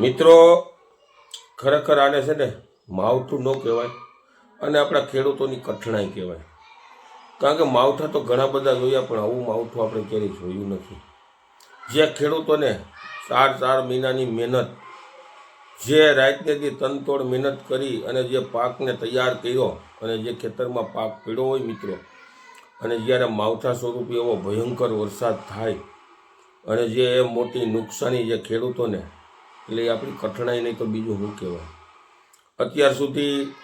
મિત્રો, ખરેખર આને છે ને માવઠું ન કહેવાય અને આપણા ખેડૂતોની કઠણાઈ કહેવાય. કારણ કે માવઠા તો ઘણા બધા જોયા, પણ આવું માવઠું આપણે ક્યારેય જોયું નથી. જે ખેડૂતોને ચાર ચાર મહિનાની મહેનત, જે રાતને દી તનતોડ મહેનત કરી અને જે પાકને તૈયાર કર્યો અને જે ખેતરમાં પાક પીડ્યો હોય મિત્રો, અને જ્યારે માવઠા સ્વરૂપે એવો ભયંકર વરસાદ થાય અને જે એ મોટી નુકસાની જે ખેડૂતોને એટલે એ આપણી કઠણાઈ નહીં તો બીજું શું કહેવાય? અત્યાર સુધી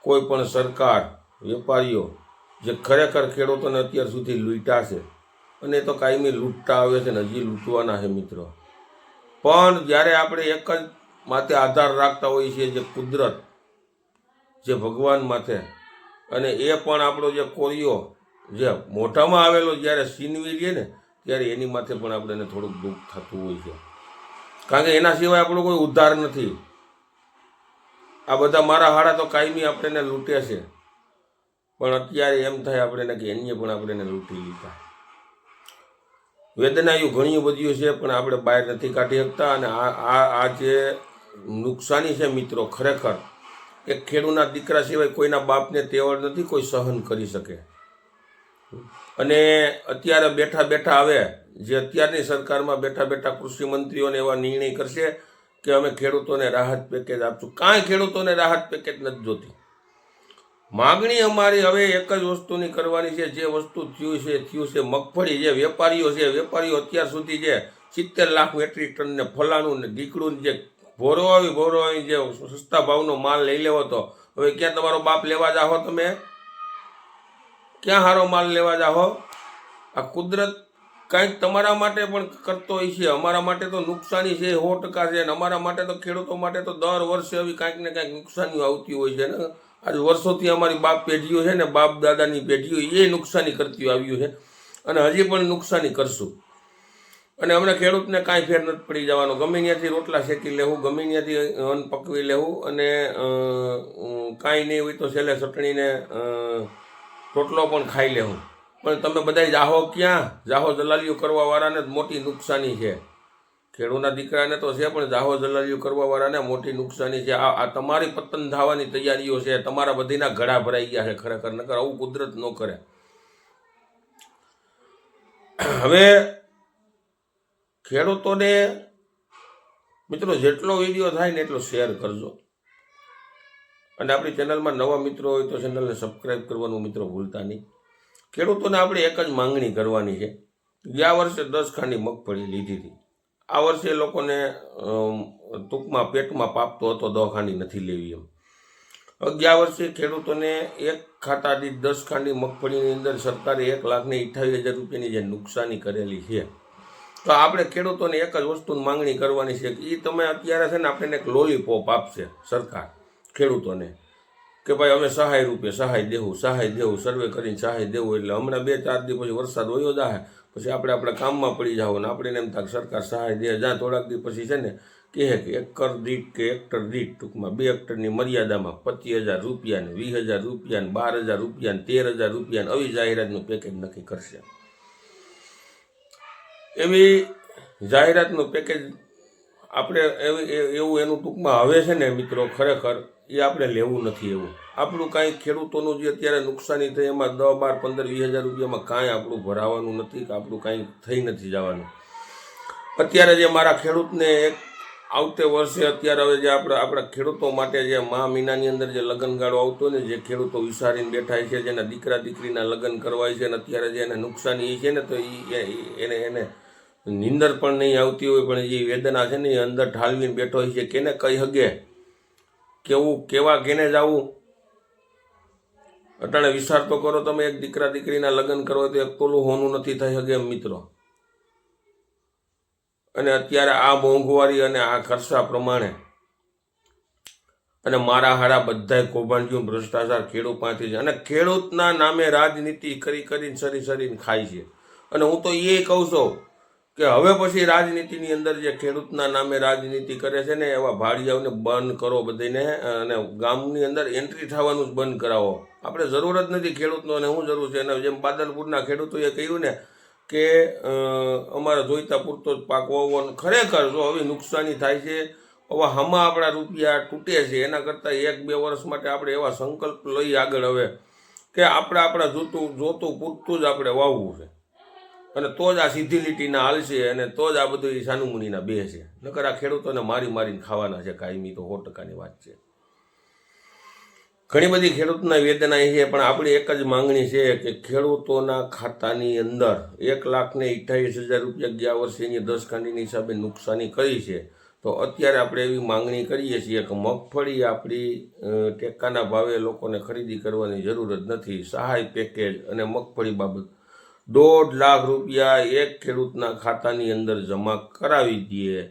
કોઈ પણ સરકાર, વેપારીઓ જે ખરેખર ખેડૂતોને અત્યાર સુધી લૂંટા છે, અને એ તો કાયમી લૂંટતા આવે છે ને, હજી લૂંટવાના છે મિત્રો. પણ જ્યારે આપણે એક જ માથે આધાર રાખતા હોઈએ છીએ જે કુદરત, જે ભગવાન માથે, અને એ પણ આપણો જે કોરિયો જે મોઢામાં આવેલો જ્યારે સીનવી લે ને, ત્યારે એની માથે પણ આપણને થોડુંક દુઃખ થતું હોય છે. કારણ કે એના સિવાય આપણો કોઈ ઉદ્ધાર નથી. આ બધા મારા હાડા તો કાયમી આપણે લૂંટે છે. પણ અત્યારે એમ થાય આપણે કે એને પણ આપણે લૂંટી લીધા. વેદનાયું ઘણી બધી છે, પણ આપણે બહાર નથી કાઢી શકતા અને આ આ જે નુકસાની છે મિત્રો ખરેખર, એક ખેડૂના દીકરા સિવાય કોઈના બાપને તેવડ નથી કોઈ સહન કરી શકે. અને અત્યારે બેઠા બેઠા આવે જે અત્યારની સરકારમાં બેઠા બેઠા કૃષિ મંત્રીઓને એવા નિર્ણય કરશે કે અમે ખેડૂતોને રાહત પેકેજ આપશું. કાંઈ ખેડૂતોને રાહત પેકેજ નથી જોતી. માગણી અમારી હવે એક જ વસ્તુની કરવાની છે, જે વસ્તુ થયું છે થયું છે મગફળી, જે વેપારીઓ છે, વેપારીઓ અત્યાર સુધી જે સિત્તેર લાખ મેટ્રિક ટનને ફલાણું ને દીકડું જે ભોરો આવી ભોરો આવી જે સસ્તા ભાવનો માલ લઈ લેવો તો, હવે ક્યાં તમારો બાપ લેવા જાહો તમે? ક્યાં સારો માલ લેવા જાહો? આ કુદરત કંઈક તમારા માટે પણ કરતો હોય છે. અમારા માટે તો નુકસાની છે, સો ટકા છે. અને અમારા માટે તો ખેડૂતો માટે તો દર વર્ષે આવી કાંઈક ને કાંઈક નુકસાનીઓ આવતી હોય છે ને. આજ વર્ષોથી અમારી બાપ પેઢીઓ છે ને, બાપ દાદાની પેઢીઓ એ નુકસાની કરતી આવ્યું છે. અને હજી પણ નુકસાની કરશું. અને અમને ખેડૂતને કાંઈ ફેર નથી પડી જવાનો. ગમે ત્યાંથી રોટલા શેકી લેવું, ગમે ત્યાંથી અન્ન પકવી લેવું અને કાંઈ નહીં હોય તો છેલ્લે ચટણીને રોટલો પણ ખાઈ લેવું. પણ તમે બધા જાહો ક્યાં? જાહો દલાલીઓ કરવા વાળાને મોટી નુકસાની છે. ખેડૂના દીકરાને તો છે, પણ જાહો દલાલીઓ કરવા વાળાને મોટી નુકસાની છે. આ તમારી પતન થવાની તૈયારીઓ છે. તમારા બધીના ઘડા ભરાઈ ગયા છે ખરેખર. નકર આવું કુદરત ન કરે. હવે ખેડૂતોને મિત્રો જેટલો વીડિયો થાય ને એટલો શેર કરજો. અને આપણી ચેનલમાં નવા મિત્રો હોય તો ચેનલને સબસ્ક્રાઈબ કરવાનું મિત્રો ભૂલતા નહીં. ખેડૂતોને આપણે એક જ માંગણી કરવાની છે. ગયા વર્ષે દસ ખાંડી મગફળી લીધી હતી. આ વર્ષે લોકોને ટૂંકમાં પેટમાં પાપતો હતો દવાખાની નથી લેવી એમ. ગયા વર્ષે ખેડૂતોને એક ખાતા દીઠ દસ ખાંડી મગફળીની અંદર સરકારે એક લાખને અઠ્ઠાવીસ હજાર રૂપિયાની જે નુકસાની કરેલી છે. તો આપણે ખેડૂતોને એક જ વસ્તુની માંગણી કરવાની છે કે એ તમે અત્યારે છે ને આપણને એક લોલીપોપ આપશે સરકાર ખેડૂતોને. કે ભાઈ અમે સહાય રૂપે સહાય દેવું સહાય દેવું, સર્વે કરીને સહાય દેવું એટલે હમણાં બે, ચાર દિવસ પછી વરસાદ વયો જાય પછી આપણે આપણા કામમાં પડી જાવ ને આપણે એમ થાય સરકાર સહાય દે જ્યાં થોડાક દિવસ પછી છે ને કહે કે એકર દીઠ કે હેક્ટર દીઠ ટૂંકમાં બે હેક્ટરની મર્યાદામાં પચીસ હજાર રૂપિયા ને વીસ હજાર રૂપિયા ને બાર હજાર રૂપિયા ને તેર હજાર રૂપિયા આવી જાહેરાતનું પેકેજ નક્કી કરશે. એવી જાહેરાતનું પેકેજ આપણે એવી એનું ટૂંકમાં હવે છે ને મિત્રો ખરેખર, એ આપણે લેવું નથી એવું. આપણું કાંઈ ખેડૂતોનું જે અત્યારે નુકસાની થઈ, એમાં દસ બાર પંદર વીસ હજાર રૂપિયામાં કાંઈ આપણું ભરાવાનું નથી કે આપણું કાંઈ થઈ નથી જવાનું. અત્યારે જે મારા ખેડૂતને એક આવતે વર્ષે અત્યારે હવે જે આપણે આપણા ખેડૂતો માટે જે મા મહિનાની અંદર જે લગ્નગાળો આવતો ને, જે ખેડૂતો વિસારીને બેઠા છે, જેના દીકરા દીકરીના લગ્ન કરવાય છે અને અત્યારે જે એને નુકસાની છે ને, તો એ એને એને નિંદર પણ નહીં આવતી હોય, પણ જે વેદના છે ને એ અંદર ઢાળવીને બેઠો હોય છે. કેને કઈ હગે? કેવું, કેવા કેને જવું? અટાણે વિચાર તો કરો તમે, એક દીકરા દીકરીના લગ્ન કરો તો એક તોલું હોનું નથી થઈ શકે એમ મિત્રો. અને અત્યારે આ મોંઘવારી અને આ ખર્ચા પ્રમાણે અને મારા હારા બધાય કૌભાંડ્યું ભ્રષ્ટાચાર ખેડૂત પાસેથી છે. અને ખેડૂતના નામે રાજનીતિ કરી કરીને, સરી સરીને ખાય છે. અને હું તો એ કહું છું કે હવે પછી રાજનીતિની અંદર જે ખેડૂતના નામે રાજનીતિ કરે છે ને, એવા ભાડિયાઓને બંધ કરો બધીને, અને ગામની અંદર એન્ટ્રી થવાનું જ બંધ કરાવો. આપણે જરૂર જ નથી ખેડૂતનો અને શું જરૂર છે. અને જેમ બાદલપુરના ખેડૂતોએ કહ્યું ને કે અમારા જોઈતા પૂરતો જ પાક વાવવાનો ખરેખર જો હવે નુકસાની થાય છે, હવે હમા આપણા રૂપિયા તૂટે છે. એના કરતાં એક બે વર્ષ માટે આપણે એવા સંકલ્પ લઈ આગળ હવે કે આપણે આપણા જોતું જોતું પૂરતું જ આપણે વાવવું છે. અને તો જ આ સીધી લીટીના હાલશે અને તો જ આ બધું સાનુમુનીના બે છે. નકર આ ખેડૂતોને મારી મારીને ખાવાના છે કાયમી તો સો ટકાની વાત છે. ઘણી બધી ખેડૂતના વેદના એ છે, પણ આપણી એક જ માંગણી છે કે ખેડૂતોના ખાતાની અંદર એક લાખને અઠ્યાવીસ હજાર રૂપિયા ગયા વર્ષેની દસ ખાંડીની હિસાબે નુકસાની કરી છે. તો અત્યારે આપણે એવી માંગણી કરીએ છીએ કે મગફળી આપણી ટેકાના ભાવે લોકોને ખરીદી કરવાની જરૂર જ નથી. સહાય પેકેજ અને મગફળી બાબત દોઢ લાખ રૂપિયા એક ખેડૂતના ખાતાની અંદર જમા કરાવી દઈએ.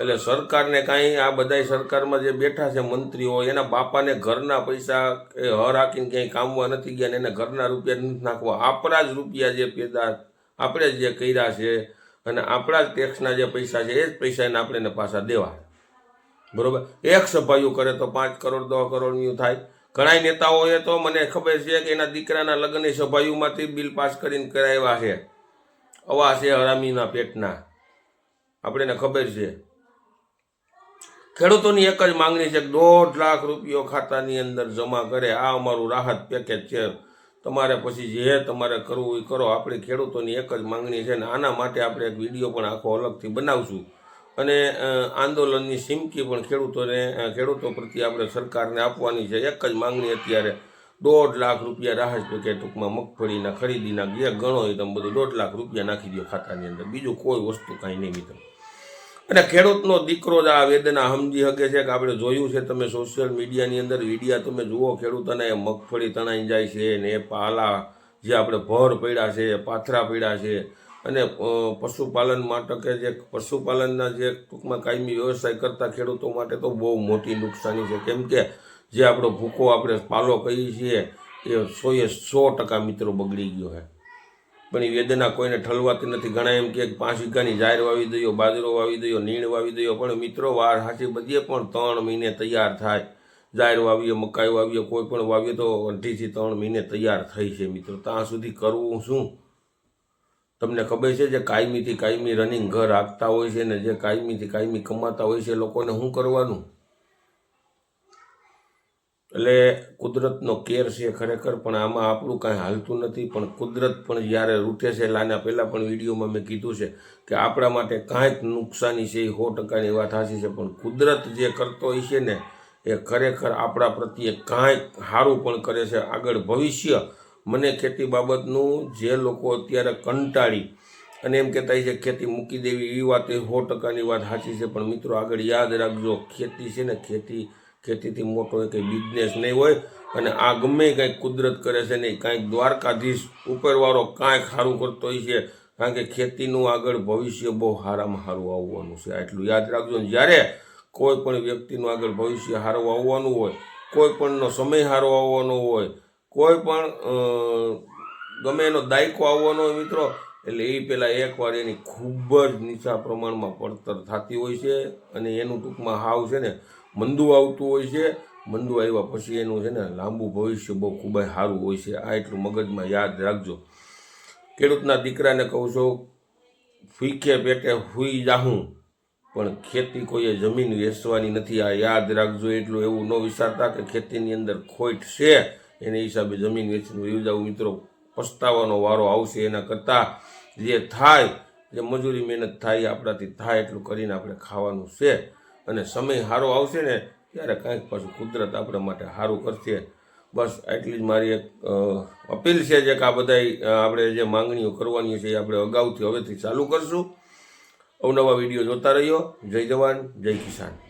એટલે સરકારને કાંઈ, આ બધાય સરકારમાં જે બેઠા છે મંત્રીઓ, એના બાપાને ઘરના પૈસા એ હર હાકીને ક્યાંય કામવા નથી ગયા ને એને ઘરના રૂપિયા નથી નાખવા. આપણા જ રૂપિયા જે પેદા, આપણે જે કર્યા છે અને આપણા જ ટેક્સના જે પૈસા છે, એ જ પૈસા એને આપણે પાછા દેવા. બરોબર? એક સભાયું કરે તો પાંચ કરોડ દસ કરોડનું થાય. ઘણા નેતાઓએ તો મને ખબર છે કે એના દીકરાના લગ્નની સભાયુમાંથી બિલ પાસ કરીને કરાવ્યા છે. અવા છે હરામીના પેટના. આપણે ખબર છે. ખેડૂતોની એક જ માંગણી છે કે દોઢ લાખ રૂપિયો ખાતાની અંદર જમા કરે. આ અમારું રાહત પેકેજ છે. તમારે પછી જે તમારે કરવું એ કરો. આપણે ખેડૂતોની એક જ માંગણી છે ને આના માટે આપણે એક વીડિયો પણ આખો અલગથી બનાવશું. અને આંદોલનની સિમકી પણ ખેડૂતોને ખેડૂતો પ્રત્યે આપણે સરકારને આપવાની છે. એક જ માંગણી અત્યારે દોઢ લાખ રૂપિયા રાહત પેકે ટૂંકમાં મગફળીના ખરીદીના જે ગણો હોય તમે બધું દોઢ લાખ રૂપિયા નાખી દો ખાતાની અંદર. બીજું કોઈ વસ્તુ કાંઈ નહીં મિત્રો. અને ખેડૂતનો દીકરો જ આ વેદના સમજી શકે છે કે આપણે જોયું છે તમે સોશિયલ મીડિયાની અંદર વિડીયા તમે જુઓ, ખેડૂતોને એ મગફળી તણાઈ જાય છે ને એ પાલા જે આપણે ભર પડ્યા છે, પાથરા પડ્યા છે અને પશુપાલન માટે કે જે પશુપાલનના જે ટૂંકમાં કાયમી વ્યવસાય કરતા ખેડૂતો માટે તો બહુ મોટી નુકસાની છે. કેમ કે જે આપણો ભૂકો આપણે પાલો કહીએ છીએ, એ સોએ સો ટકા મિત્રો બગડી ગયો છે. પણ એ વેદના કોઈને ઠલવાતી નથી. ઘણા એમ કે પાંચ વીઘાની જાહેર વાવી દયો, બાજરો વાવી દયો, નીણ વાવી દયો, પણ મિત્રો વાર હાચી બધીએ પણ ત્રણ મહિને તૈયાર થાય. જાહેર વાવીએ, મકાઈ વાવીએ, કોઈ પણ વાવીએ તો અઢીથી ત્રણ મહિને તૈયાર થઈ છે મિત્રો. ત્યાં સુધી કરવું શું? તમને ખબર છે જે કાયમીથી કાયમી રનિંગ ઘર આપતા હોય છે ને જે કાયમીથી કાયમી કમાતા હોય છે લોકોને શું કરવાનું? એટલે કુદરતનો કેર છે ખરેખર, પણ આમાં આપણું કાંઈ હાલતું નથી. પણ કુદરત પણ જ્યારે રૂઠે છે, એટલે આના પહેલાં પણ વિડીયોમાં મેં કીધું છે કે આપણા માટે કાંઈક નુકસાની છે, એ સો ટકાની વાત સાચી છે. પણ કુદરત જે કરતો હોય છે ને, એ ખરેખર આપણા પ્રત્યે કાંઈક સારું પણ કરે છે. આગળ ભવિષ્ય મને ખેતી બાબતનું જે લોકો અત્યારે કંટાળી અને એમ કહેતા છે, ખેતી મૂકી દેવી. એ વાત એ સો ટકાની વાત સાચી છે, પણ મિત્રો આગળ યાદ રાખજો, ખેતી છે ને, ખેતી, ખેતીથી મોટો એ કંઈ બિઝનેસ નહીં હોય અને આ ગમે કંઈક કુદરત કરે છે નહીં કાંઈક દ્વારકાધીશ ઉપરવાળો કાંઈક સારું કરતો હોય છે, કારણ કે ખેતીનું આગળ ભવિષ્ય બહુ સારામાં સારું આવવાનું છે. આટલું યાદ રાખજો ને, જ્યારે કોઈ પણ વ્યક્તિનું આગળ ભવિષ્ય સારું આવવાનું હોય, કોઈ પણનો સમય સારો આવવાનો હોય કોઈ પણ ગમે એનો દાયકો આવવાનો હોય મિત્રો, એટલે એ પહેલાં એકવાર એની ખૂબ જ નીચા પ્રમાણમાં પડતર થતી હોય છે અને એનું ટૂંકમાં હાવ છે ને, મંદુ આવતું હોય છે. મંદુ આવ્યા પછી એનું છે ને, લાંબુ ભવિષ્ય બહુ ખૂબ જ સારું હોય છે. આ એટલું મગજમાં યાદ રાખજો. ખેડૂતના દીકરાને કહું છું ફૂઈકે પેટે હુઈ જાહું, પણ ખેતી કોઈએ જમીન વેચવાની નથી. આ યાદ રાખજો, એટલું એવું ન વિચારતા કે ખેતીની અંદર ખોટ છે. એને હિસાબે જમીન વેચીને વયું જવું મિત્રો, પસ્તાવાનો વારો આવશે એના કરતાં જે થાય, જે મજૂરી મહેનત થાય આપણાથી થાય એટલું કરીને આપણે ખાવાનું છે. અને સમય સારો આવશે ને, ત્યારે કાંઈક પાછું કુદરત આપણા માટે સારું કરશે. બસ, આટલી જ મારી એક અપીલ છે જે કે આ બધા આપણે જે માંગણીઓ કરવાની છે એ આપણે અગાઉથી હવેથી ચાલુ કરશું. અવનવા વીડિયો જોતા રહ્યો જય જવાન, જય કિસાન.